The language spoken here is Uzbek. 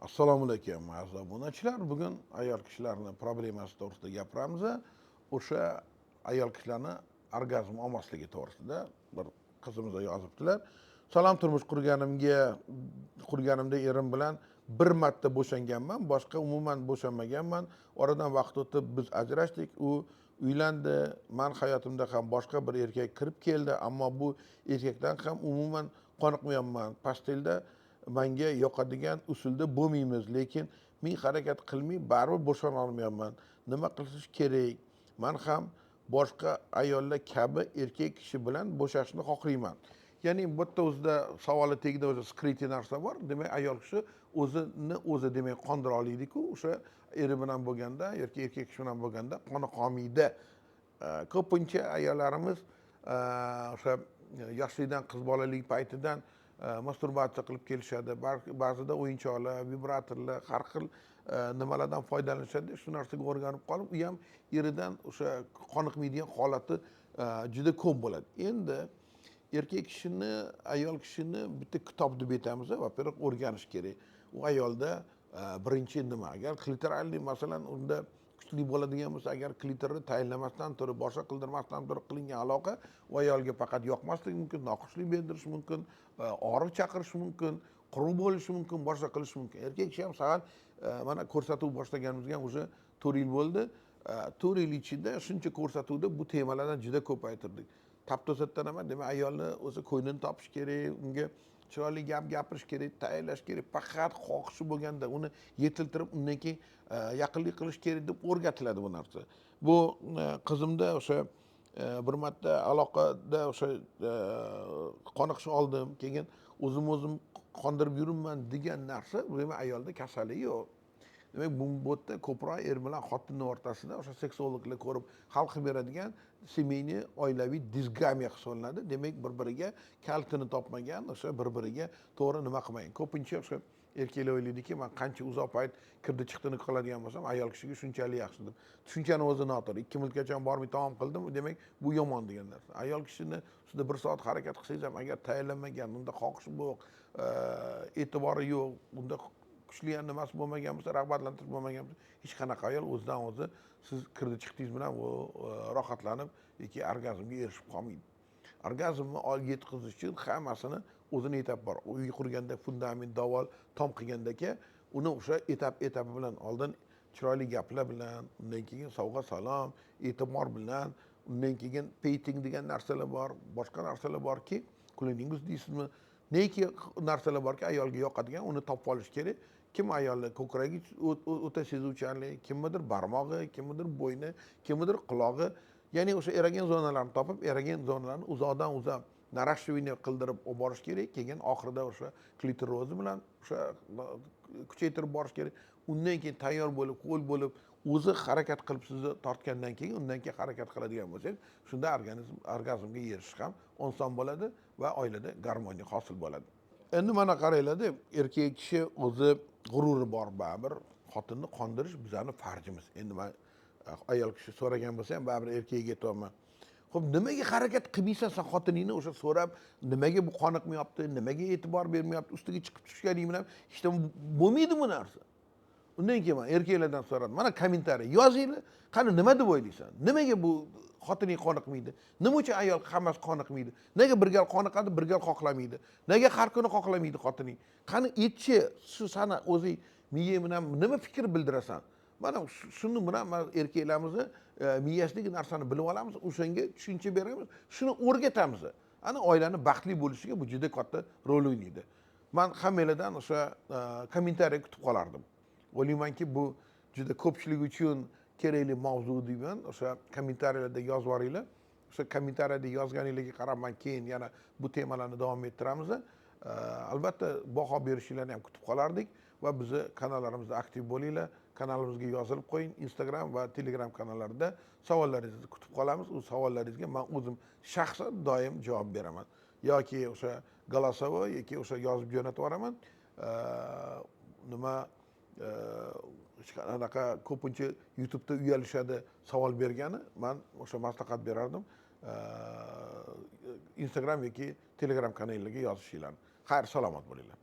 assalomu alaykum aziz obunachilar. Bugun ayol kishilarni problemasi to'g'risida gapiramiz. O'sha ayol kishilarni orgazm olmasligi to'g'risida bir qizimiz yozibdilar. Salom turmush qurganimga qurganimda erim bilan bir marta bo'shanganman boshqa umuman bo'shanmaganman. Oradan vaqt o'tib biz ajrashdik. U uylandi. Man hayotimda ham boshqa bir erkak kirib keldi ammo bu erkakdan ham umuman qoniqmayapman. Pastelda manga yoqadigan usulda bo'lmaymiz lekin men harakat qilmay baribir bo'shana olmayapman. Nima qilish kerak? Man ham boshqa ayollar kabi erkak kishi bilan bo'shashni xohlayman. Ya'ni bu yerda o'zida savoli tagida o'zi skrytniy narsa bor demak ayol kishi o'zini o'zi demak qondira olmaydiku o'sha eri bilan bo'lganda yoki erkak kishi bilan bo'lganda qoni qolmaydi ko'pincha ayollarimiz o'sha e, yoshlikdan qiz bolalik paytidan masturbatsiya qilib kelishadi ba'zida o'yinchoqlar vibratorlar har xil nimalardan foydalanishadi shu narsaga o'rganib qolib u ham eridan o'sha qoniqmaydigan holati э, juda ko'p bo'ladi. Endi erkak kishini ayol kishini bitta kitob deb aytamiz во первых o'rganish kerak. U ayolda э, birinchi nima? Agar klitoralniy masalan unda kuchli bo'ladigan bo'lsa agar klitorni tayinlamasdan turib boshqa qildirmasdan turib qilingan aloqa u ayolga faqat yoqmasligi mumkin noxushlik bildirishi mumkin e, og'riq chaqirishi mumkin quruq bo'lishi mumkin boshqa qilishi mumkin. Erkak kishi ham sal e, mana ko'rsatuv boshlaganimizga уже to'rt yil bo'ldi. E, to'rt yil ichida shuncha ko'rsatuvda bu temalardan juda ko'p aytirdik tap to'satdan emas demak ayolni o'zi ko'nglini topish kerak unga chiroyli gap gapirish kerak tayyorlash kerak faqat xohishi bo'lganda uni yetiltirib undan keyin yaqinlik qilish kerak deb o'rgatiladi bu narsa. Bu e, qizimda o'sha e, bir marta aloqada o'sha e, qoniqish oldim keyin o'zim o'zim qondirib yuribman degan narsa bu ayolda kasallik yo'q. Demak bu yerda ko'proq er bilan xotinni o'rtasida o'sha seksologlar ko'rib hal qilib beradigan семейный oilaviy disgamiya hisoblanadi. Demak bir biriga kalitini topmagan o'sha bir biriga to'g'ri nima qilmagan. Ko'pincha o'sha erkaklar o'ylaydiki man qancha uzoq payt kirdi chiqdini qiladigan bo'lsam ayol kishiga shunchalik yaxshi deb tushunchani o'zi noto'g'ri. Ikki minutgacha bormay taom qildim. Demak bu yomon degan narsa. Ayol kishini ustida bir soat harakat qilsangiz ham agar tayyorlanmagan unda xohishi yo'q e'tibori yo'q unda kuchli nimasi bo'lmagan bo'lsa rag'batlantirish bo'lmagan bo'lsa hech qanaqa ayol o'zidan o'zi siz kirdi chiqdingiz bilan u e, rohatlanib yoki orgazmga erishib qolmaydi. Orgazmni yetkazish uchun hammasini o'zini etapi bor. Uy qurganda fundament davol tom qilgandaka uni o'sha etap etapi bilan oldin chiroyli gaplar bilan undan keyin sovg'a salom e'tibor bilan undan keyin peyting degan narsalar bor boshqa narsalar borki kuliningiz deysizmi? Neki narsalar borki ayolga yoqadigan uni topib olish kerak. Kim ayolni ko'kragi o'ta sezuvchanlik kimnidir barmog'i kimnidir bo'yni kimnidir qulog'i. Ya'ni o'sha eragan zonalarni topib eragan zonalarni uzoqdan uzoq наращивание qildirib olib borish kerak. Keyin oxirida o'sha klitrozi bilan o'sha kuchaytirib borish kerak. Undan keyin tayyor bo'lib qo'l bo'lib o'zi harakat qilib sizni tortgandan keyin undan keyin harakat qiladigan bo'lsangiz shunda organizm orgazmga erishish ham oson bo'ladi va oilada garmoniya hosil bo'ladi. Endi mana qaranglarda erkak kishi o'zi g'ururi bor baribir xotinni qondirish bizani farjimiz. Endi man eh, ayol kishi so'ragan bo'lsa ham baribir erkakka aytyapman ho'p nimaga harakat qilmaysan san xotiningni o'sha so'rab nimaga bu qoniqmayapti nimaga e'tibor bermayapti ustiga chiqib tushganing bilan hech nima bo'lmaydi bu narsa? Undan keyin man erkaklardan so'radim mana kommentariy yozinglar qani nima deb o'ylaysan nimaga bu xotining qoniqmaydi? Nima uchun ayol hammasi qoniqmaydi? Nega bir gal qoniqadi bir gal qoqlamaydi? Nega har kuni qoqlamaydi xotining? Qani aytchi shu sani o'zing miyang bilan nima fikr bildirasan? Mana shuni bilan erkaklarimizni e, miyasidagi narsani bilib olamiz o'shanga tushuncha beramiz shuni o'rgatamiz. Ana oilani baxtli bo'lishiga bu juda katta rol o'ynaydi. Man hammanglardan o'sha e, kommentariy kutib qolardim. O'ylaymanki bu juda ko'pchilik uchun kerakli mavzu deyman. O'sha kommentariyalarda yozib yuboringlar o'sha kommentariyada yozganinglarga qarab man keyin yana bu temalarni davom ettiramiz albatta baho berishinglarni ham kutib qolardik va bizni kanallarimizda aktiv bo'linglar. Kanalimizga yozilib qo'ying. Instagram va telegram kanallarida savollaringizni kutib qolamiz. U savollaringizga man o'zim shaxsan doim javob beraman. Yoki o'sha голосовой yoki o'sha yozib jo'natib yuboraman. Nima e, hech qanaqa ko'pincha youtubeda uyalishadi savol bergani man o'sha maslahat berardim. Instagram yoki telegram kanallarga yozishinglarni xayr salomat bo'linglar.